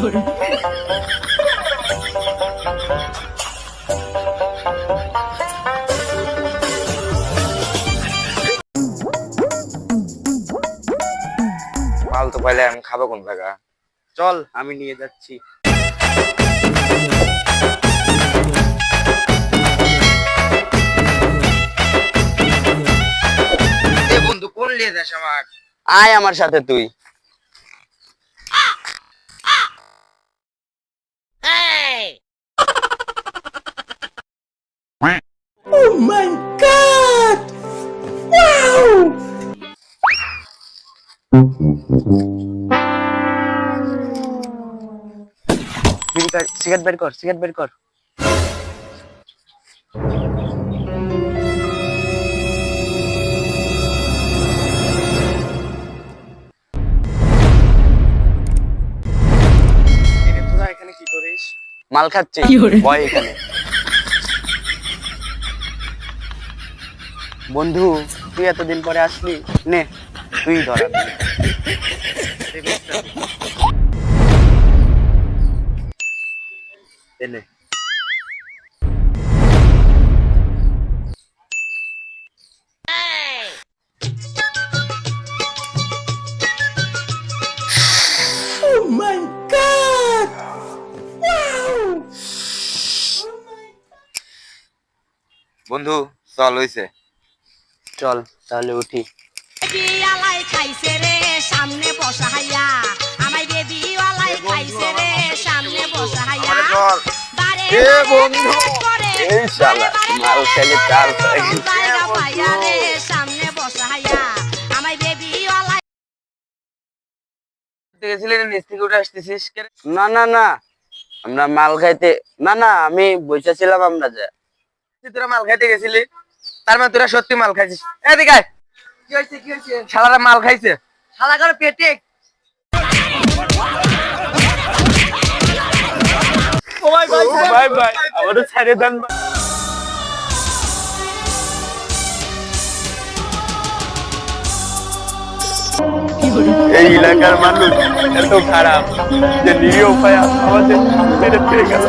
মাল তো পাইলে আমি খাব কোন জায়গা? চল আমি নিয়ে যাচ্ছি। বন্ধু কোন নিয়ে যাস আমার? আয় আমার সাথে তুই। সিগারেট বের কর সিগারেট বের কর। এরে তোরা এখানে কি করিস? মাল খাচ্ছি। বয় এখানে। বন্ধু তুই এতদিন পরে আসলি? নে তুই ধরা এনে বন্ধু চল হইছে। চল তাহলে উঠি। খাইছে রে সামনে বসা হাইয়া। আমায় বেবিওয়ালাই খাইছে রে সামনে বসা হাইয়া। এ বন্ধু, এই শালা, বারে বারে মাল খেলে চাল করে, পাই। জায়গা পাইয়া রে সামনে বসা হাইয়া। আমায় বেবিওয়ালাই গেছিলি নিচ থেকে উঠে আসতেছিস না না না আমরা মাল খাইতে না না আমি বসেছিলাম আমরা যা। তোরা মাল খাইতে গেছিলি? তার মানে তোরা সত্যি মাল খাইছিস। এদিকে কি হয়েছে কি হয়েছে? শালারা মাল খাইছে। শালা করে পেটে। ভাই ভাই আমারও ছেড়ে দেন এই এলাকার মানুষ এত খারাপ যে নিরীহ উপায় আমাদের মেরে ফিরে গেল।